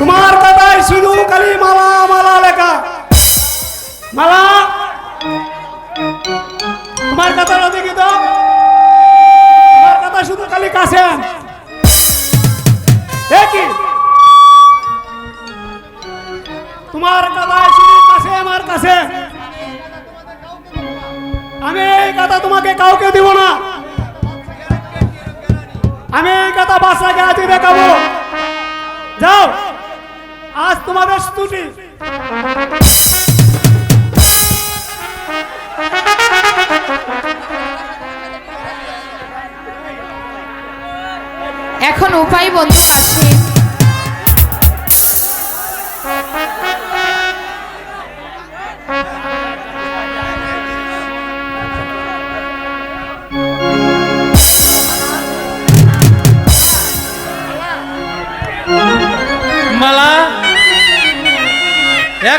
তোমার খাতায় শুধু খালি মালা মালা লেখা। মালা? তোমার খাতার ওদিকে তো? তোমার কথা শুধু খালি কাছে দেখি তোমার খাতায় শুধু কাছে, আমার কাছে। আমি এই কথা তোমাকে কাউকে দিব না। আমি এই কথা বাচ্চাকে হাতে দেখাবো। যাও। আজ তোমাদের স্তুতি এখন উপায় বন্ধু আছে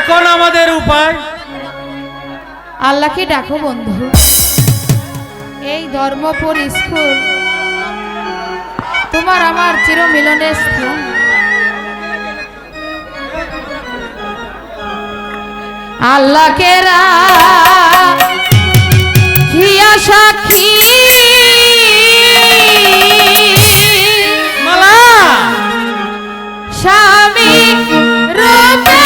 এখন আমাদের উপায়। আল্লাহকে ডাকো বন্ধু। এই ধর্মপুর স্কুল তোমার আমার চির মিলনের স্থান আল্লাহকে রাখিয়া সাক্ষী। মালা। স্বামী রূপে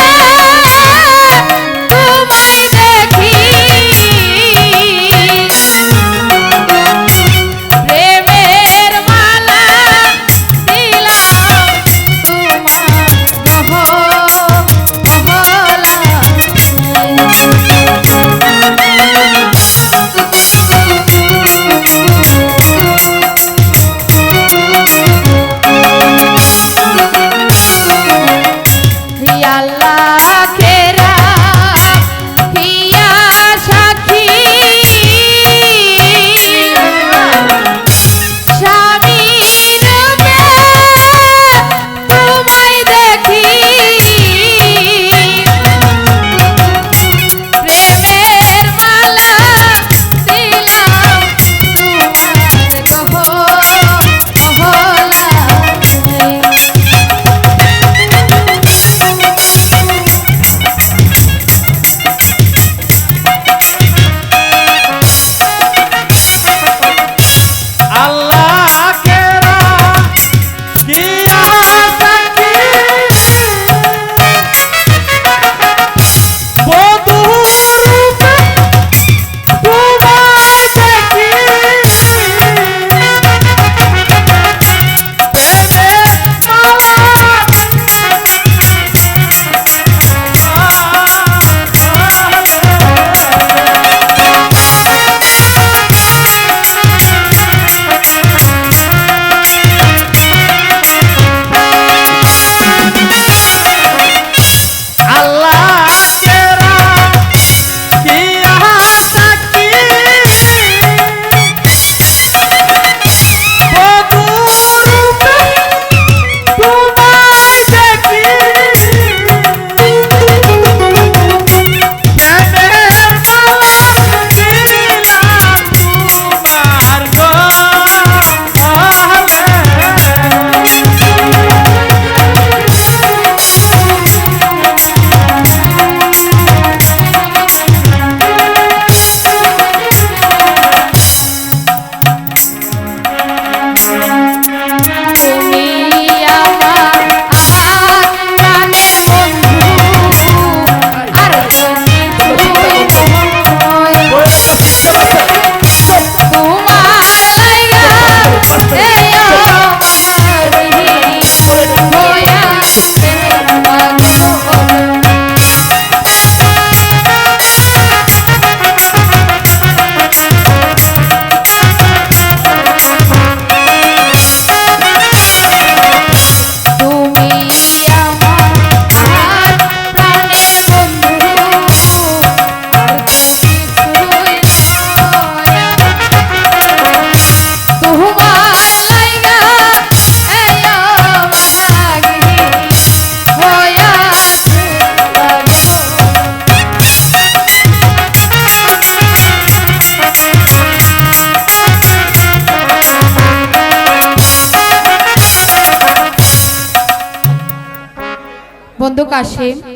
প্রকাশে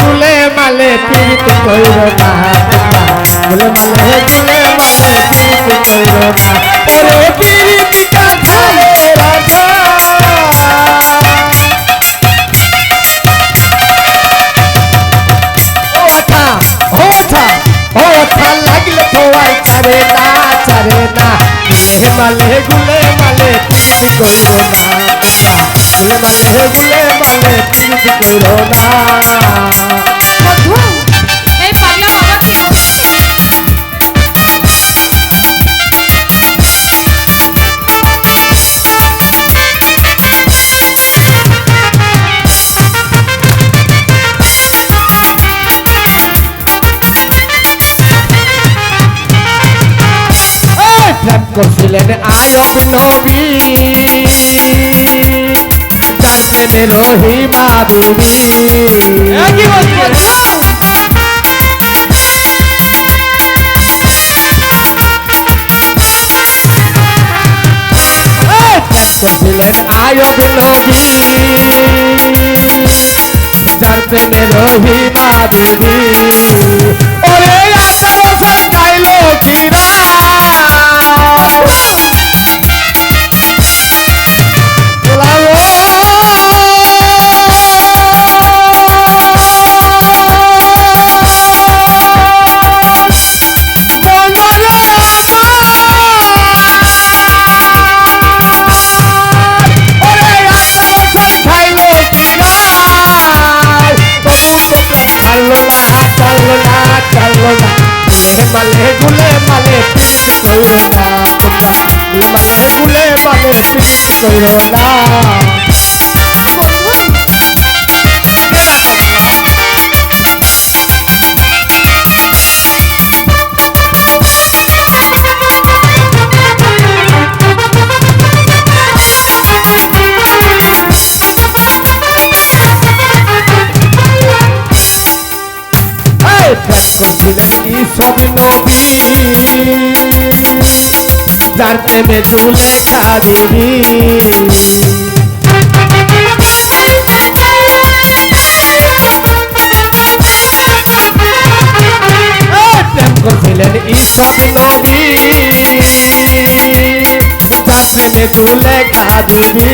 डुले माले पीत करो ना डुले माले डुले माले पीत करो ना अरे पीड़ित का ध्यान तेरा होता होता होता लगल थोड़ा चरे ना चरे ना। डुले माले डुले माले पीड़ित करो ना ফুলে মাঝে দিলে বলে প্রীতি করো না করছিলেন আরব নবী मैंने रोही माधुरी। मिलन आयो बिलोगी सर पे रोही माधुरी। মালে গুলে মালে পিস করো না তোমরা মালে গুলে মালে পিস করো না প্রেমে খাদিবি এই প্রেম করছিলেন ঈসব নবী যার প্রেমে চুলে খাদিবি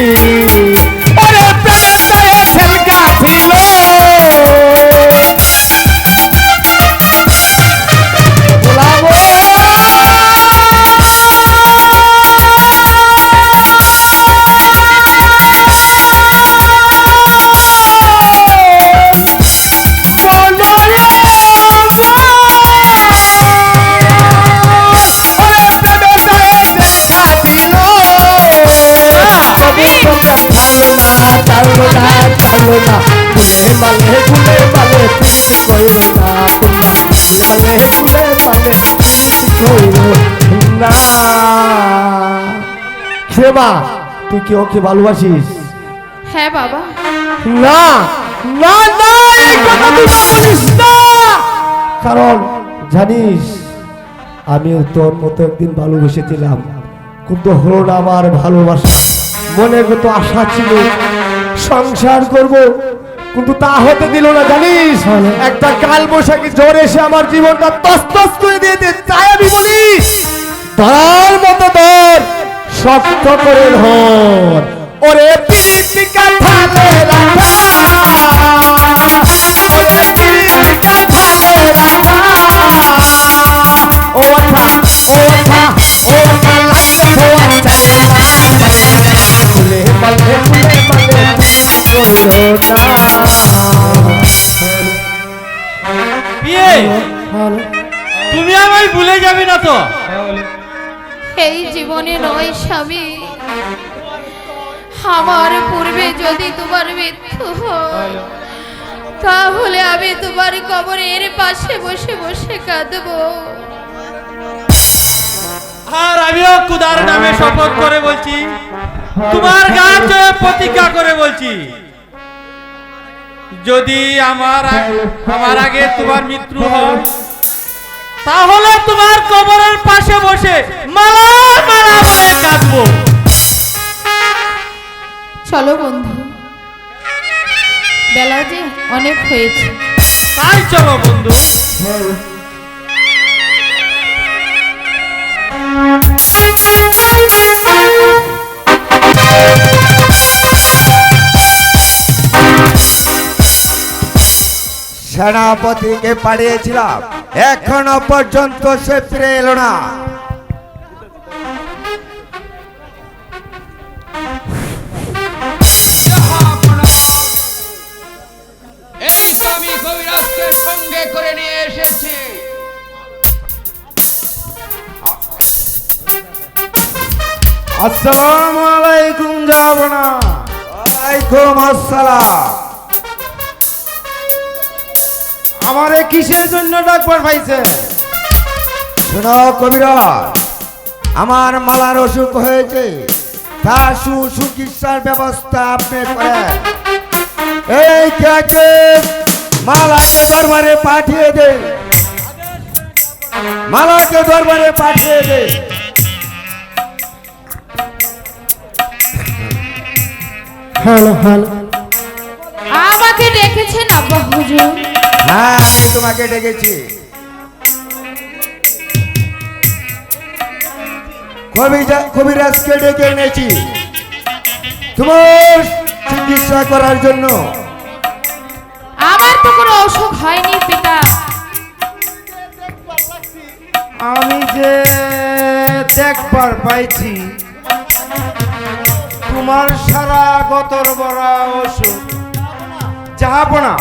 ক্ষমা তুই কি ওকে ভালোবাসিস? হ্যাঁ বাবা। না না না এই কথা তুই বলিস না। কারণ জানিস আমিও তোর মতো একদিন ভালোবেসেছিলাম। কিন্তু হলো না আমার ভালোবাসা। মনে কত আশা ছিল সংসার করব কিন্তু তা হতে দিল না জানিস? একটা কাল বৈশাখী জ্বর এসে আমার জীবনটা তস্তস করে দিয়েছে তাই আমি বলি ধরার মতো ধর শক্ত করে ধর। ওরে পিরিতি কাঠালে রাখা ওরে পিরিতি কাঠালে রাখা ও ওঠা ও ওঠা ও ওঠা লাগলে খোয়া চালে ফুলে মালে ফুলে মালে তুমি আমায় ভুলে যাবে না তো? এই জীবনে নয় স্বামী। আমার পূর্বে যদি তোমার মৃত্যু হয়, তাহলে আমি তোমার কবরের পাশে বসে বসে কাঁদবো। আর আমিও কুদার নামে শপথ করে বলছি, তোমার গাছ প্রতিজ্ঞা করে বলছি, যদি আমার আমার আগে তোমার মৃত্যু হয় তাহলে তোমার কবরের পাশে বসে মালা মালা কাঁদবো। চলো বন্ধু। বেলা যে অনেক হয়েছে। তাই চলো বন্ধু। সেনাপতিকে পাঠিয়েছিলাম। এখনও পর্যন্ত সে ফিরে এলো না। এই তো আমি কবিরাজকে সঙ্গে করে নিয়ে এসেছি। আসসালামু আলাইকুম যাবনা ওয়ালাইকুম আসসালাম। আমারে কিসের জন্য ডাকবার পাইছে? শোনো কবিরাজ আমার মালার অসুখ হয়েছে। তার সুচিকিৎসার ব্যবস্থা আপনি করেন। এই কে মালাকে দরবারে পাঠিয়ে দে। মালাকে দরবারে পাঠিয়ে দে। Hello hello. হ্যাঁ আমি তোমাকে ডেকেছি। কবিরাজকে ডেকে এনেছি। তোমার চিকিৎসা করার জন্য। আমার তো কোনো অসুখ হয়নি পিতা। আমি যে দেখবার পাইছি তোমার সারা গতর বড়া ওষুধ যাব না।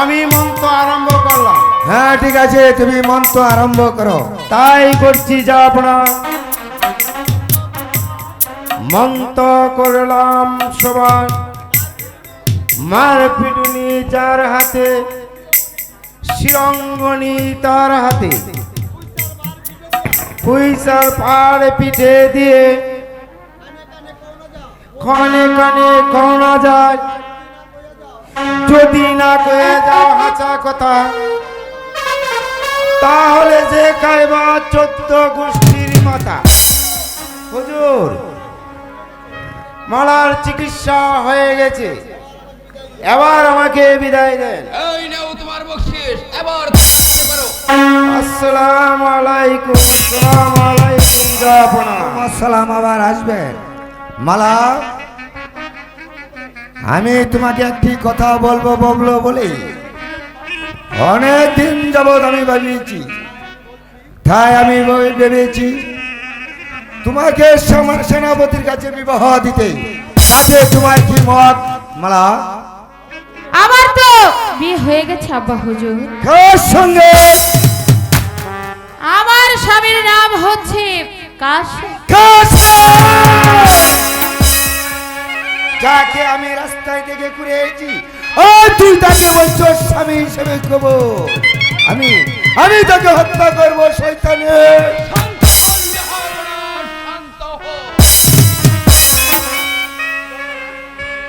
আমি মন্ত্র আরম্ভ করলাম। হ্যাঁ ঠিক আছে তুমি মন্ত্র আরম্ভ করো। তাই করছি যাব না মন্ত্র করলাম সবার মার পিটুনি যার হাতে শিরঙ্গনি তার হাতে। পুইসার পাড় পিঠে দিয়ে কনে কনে কওনা যায়। যদি না কয়ে যাও হাঁচা কথা তাহলে যে কাইবা চোদ্দ গোষ্ঠীর মাথা। হুজুর মালার চিকিৎসা হয়ে গেছে। এবার আমাকে বিদায় দেন। এই নাও তোমার বকশিস এবার আসসালাম আলাইকুম সালাম আলাইকুম জাপনা আসসালাম আবার আসবেন। মালা আমি তোমাকে একটি কথা বলব বলব বলে। অনেক দিন যাবৎ আমি ভাবিয়েছি তাই আমি ভেবেছি তোমাকে সেনাপতির কাছে বিবাহ দিতে। তাতে তোমার কি মত মালা? আমার তো বিয়ে হয়ে গেছে আব্বা হুজুর। কার সঙ্গে? আমার স্বামীর নাম হচ্ছে কাশি। সঙ্গে? যাকে আমি রাস্তায় থেকে ঘুরে এসেছি ও তুই তাকে বলছো স্বামী হিসেবে কব। আমি আমি তাকে হত্যা করব শৈতানে শান্ত হও না, শান্ত হও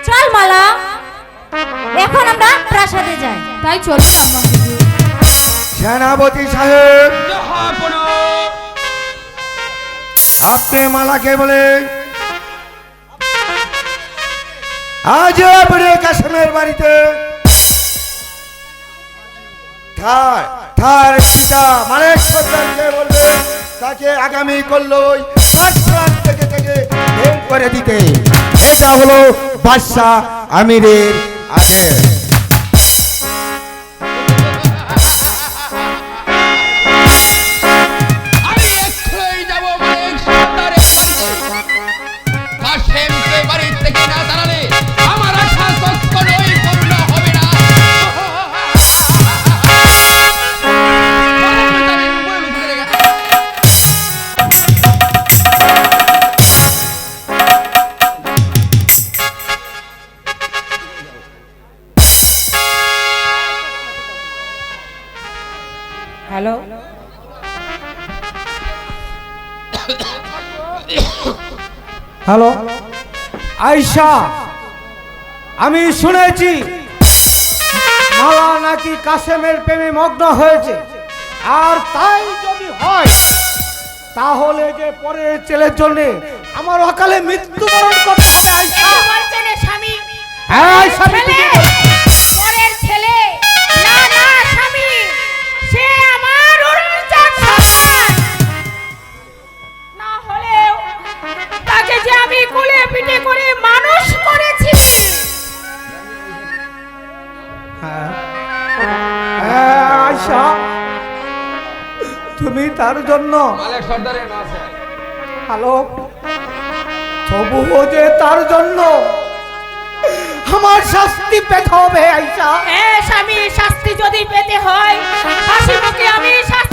চল মালা। এখন আমরা প্রাসাদে যাই। তাই চলুন সেনাপতি সাহেব। আপনি মালাকে বলে আজ কাশ্মীর বাড়িতে। থার পিতা মালিক সরকারকে বলবে, তাকে আগামী কল্লই থেকে থেকে করে দিতে। এটা হলো বাদশাহ আমিরের আদেশ। হ্যালো? আয়শা আমি শুনেছি মালা নাকি কাশেমের প্রেমে মগ্ন হয়েছে। আর তাই যদি হয় তাহলে যে পরের ছেলের জন্য আমার অকালে মৃত্যুবরণ করতে হবে আয়শা। স্বামী। হ্যাঁ আয়শা কোলে পিঠে করে মানুষ করেছি। হ্যাঁ হ্যাঁ, তুমি তার জন্য হ্যালো তবুও যে তার জন্য আমার শাস্তি পেতে হবে আইসা হ্যাঁ স্বামী শাস্তি যদি পেতে হয় হাসি মুখে আমি শাস্তি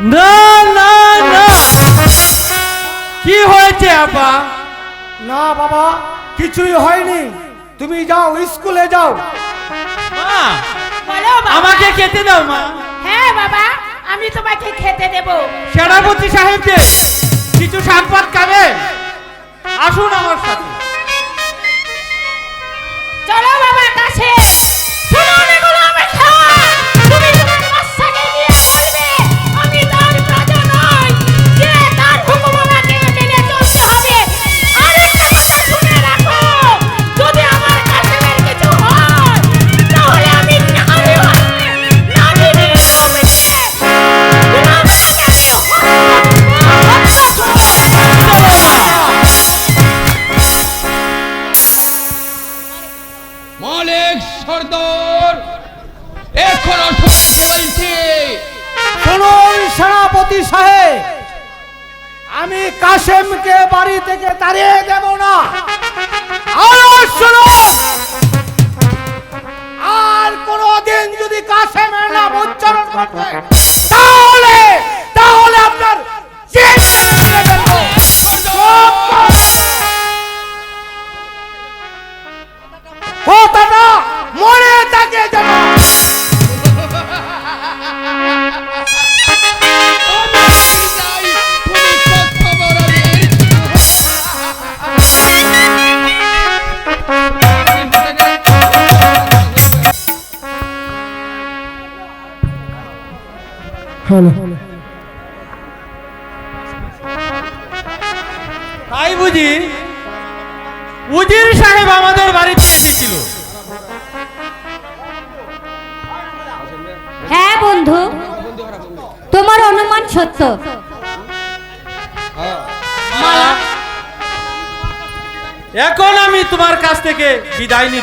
না না না। কি হয়েছে আপা না বাবা কিছুই হয়নি। তুমি যাও স্কুলে যাও। মা আমাকে খেতে দাও মা। হ্যাঁ বাবা আমি তোমাকে খেতে দেব। সেনাপতি সাহেবকে কিছু শাকপাত খাবে আসুন আমার সাথে।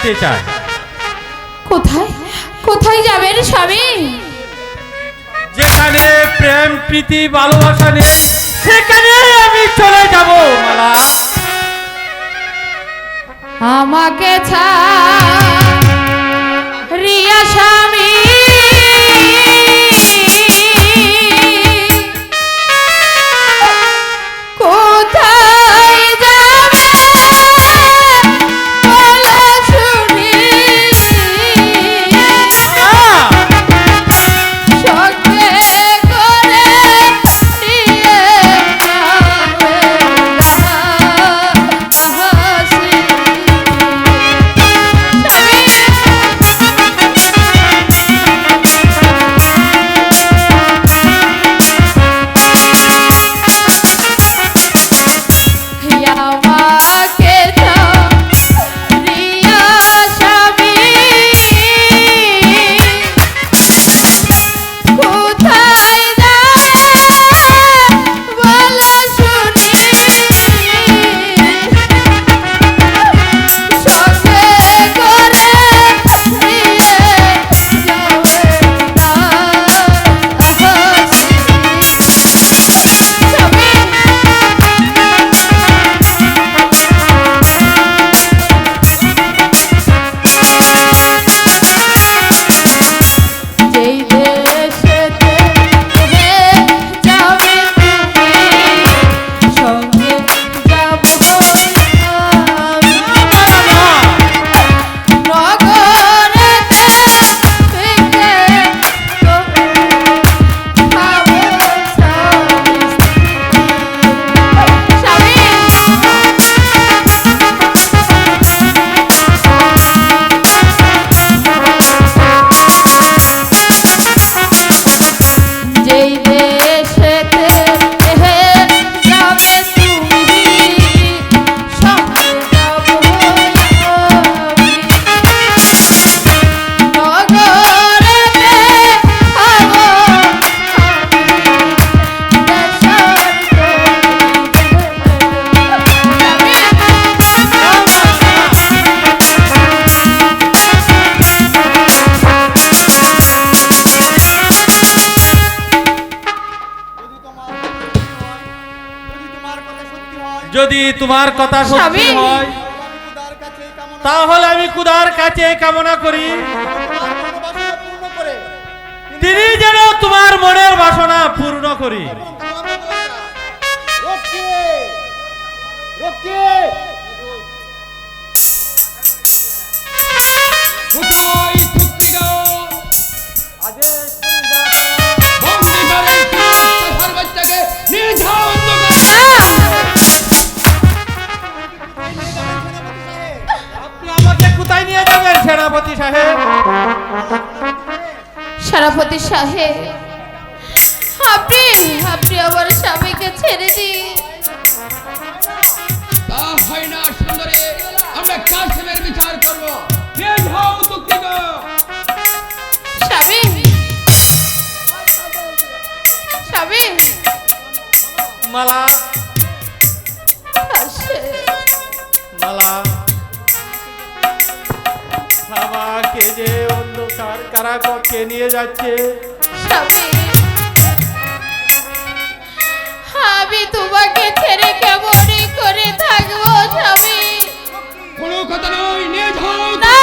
বিদায় চায়। কোথায়? কোথায় যাবেন স্বামী? যেখানে প্রেম প্রীতি ভালোবাসা নেই সেখানে আমি চলে যাব মালা। আমাকে রিয়া স্বামী তোমার কথা সত্যি হয়। তাহলে আমি কুদার কাছে কামনা করি। তিনি যেন তোমার মনের বাসনা পূর্ণ করি। বাচ্চাকে নিয়ে যাও নিয়ে সেনাপতি সাহেব। সেনাপতি সাহেব আপনি আপনি আমার স্বামীকে ছেড়ে দিন। তা হয় না সুন্দরী। আমরা কাশেমের বিচার করব? স্বামী মালা মালা। আমাকে যে অন্ধকার কারাকক্ষে নিয়ে যাচ্ছে? আমি তোমাকে ছেড়ে কেমন করে থাকব স্বামী? কোনো কথা নয় নিয়ে যাও। না।